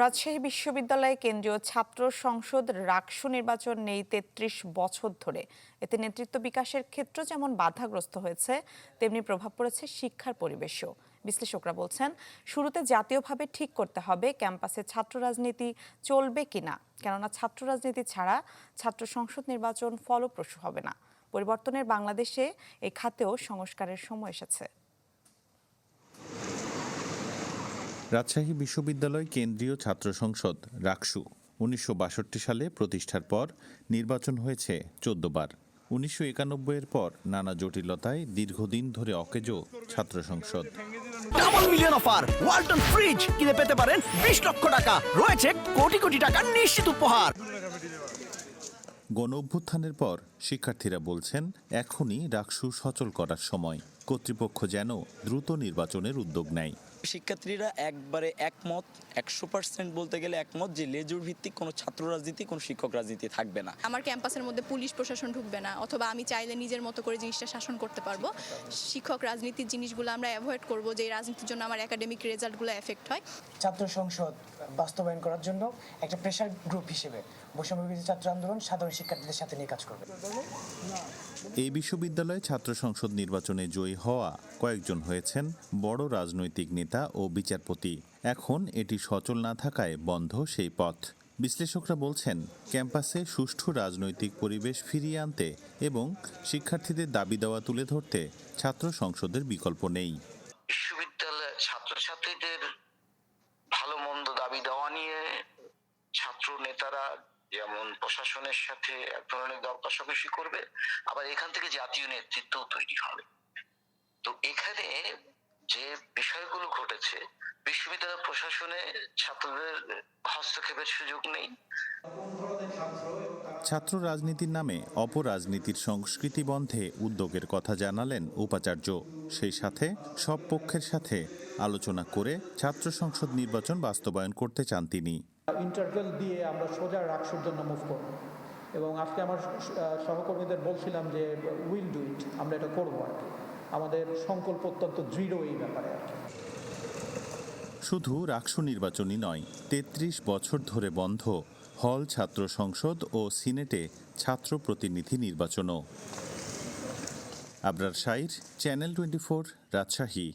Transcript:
রাজশাহী বিশ্ববিদ্যালয়ে কেন্দ্রীয় ছাত্র সংসদ রাকসু নির্বাচন নেই তেত্রিশ বছর ধরে। এতে নেতৃত্ব বিকাশের ক্ষেত্র যেমন বাধাগ্রস্ত হয়েছে, তেমনি প্রভাব পড়েছে শিক্ষার পরিবেশও। বিশ্লেষকরা বলছেন, শুরুতে জাতীয়ভাবে ঠিক করতে হবে ক্যাম্পাসে ছাত্র রাজনীতি চলবে কিনা। কেননা ছাত্র রাজনীতি ছাড়া ছাত্র সংসদ নির্বাচন ফলপ্রসূ হবে না। পরিবর্তনের বাংলাদেশে এই খাতেও সংস্কারের সময় এসেছে। রাজশাহী বিশ্ববিদ্যালয় কেন্দ্রীয় ছাত্র সংসদ রাকসু। উনিশশো বাষট্টি সালে প্রতিষ্ঠার পর নির্বাচন হয়েছে চোদ্দ বার উনিশশো এর পর নানা জটিলতায় দীর্ঘদিন ধরে অকেজো ছাত্র সংসদ। Double million offer Walton fridge কিনে পেতে পারেন বিশ লক্ষ টাকা। রয়েছে কোটি কোটি টাকার নিশ্চিত উপহার। গণ অভ্যুত্থানের পর শিক্ষার্থীরা বলছেন এখনই রাকসু সচল করার সময়। কর্তৃপক্ষ যেন দ্রুত নির্বাচনের উদ্যোগ নেয়। শিক্ষার্থীরা একবারে একমত একশো পার্সেন্ট বলতে গেলে একমত যে লেজুর ভিত্তিক কোনো ছাত্র রাজনীতি কোনো শিক্ষক রাজনীতি থাকবে না। আমার ক্যাম্পাসের মধ্যে পুলিশ প্রশাসন ঢুকবে না অথবা আমি চাইলে নিজের মতো করে জিনিসটা শাসন করতে পারব। শিক্ষক রাজনীতির জিনিসগুলো আমরা অ্যাভয়েড করব যে এই রাজনীতির জন্য আমার একাডেমিক রেজাল্টগুলো এফেক্ট হয়। ছাত্র সংসদ বাস্তবায়ন করার জন্য একটা প্রেশার গ্রুপ হিসেবে বৈষম্যবিরোধী ছাত্র আন্দোলন সাধারণ শিক্ষার্থীদের সাথে নিয়ে কাজ করবে। এই বিশ্ববিদ্যালয়ে ছাত্র সংসদ নির্বাচনে জয়ী হওয়া কয়েকজন হয়েছেন বড় রাজনৈতিক নেতা। ও বিচারপতি। এখন এটি সচল না থাকায় বন্ধ সেই পথ। বিশ্লেষকরা বলছেন, ক্যাম্পাসে সুষ্ঠু রাজনৈতিক পরিবেশ ফিরিয়ে আনতে এবং শিক্ষার্থীদের দাবি দেওয়া তুলে ধরতে ছাত্র সংসদের বিকল্প নেই। ছাত্রছাত্রীদের ভালো মন্দ দাবি দেওয়া নিয়ে ছাত্র নেতারা যেমন প্রশাসনের সাথে এক ধরনের করবে, আবার এখান থেকে জাতীয় নেতৃত্ব তৈরি হবে। তো এখানে যে বিষয়গুলো ঘটেছে বিশ্ববিদ্যালয় প্রশাসনে ছাত্রদের হস্তক্ষেপের সুযোগ নেই। ছাত্র রাজনীতির নামে অপরাজনীতির সংস্কৃতি বন্ধে উদ্যোগের কথা জানালেন উপাচার্য। সেই সাথে সব পক্ষের সাথে আলোচনা করে ছাত্র সংসদ নির্বাচন বাস্তবায়ন করতে চান তিনি। ইন্টারভেল দিয়ে আমরা সোজা রাকসুর জন্য মুভ করব। এবং আজকে আমার সহকর্মীদের বলছিলাম যে উইল ডু ইট আমরা এটা করব আর কি। আমাদের সংকল্প অত্যন্ত দৃঢ় এই ব্যাপারে আর কি। শুধু রাকসু নির্বাচনই নয়, তেত্রিশ বছর ধরে বন্ধ হল ছাত্র সংসদ ও সিনেটে ছাত্র প্রতিনিধি নির্বাচনও। Abrar Shair, channel twenty four, Rajshahi.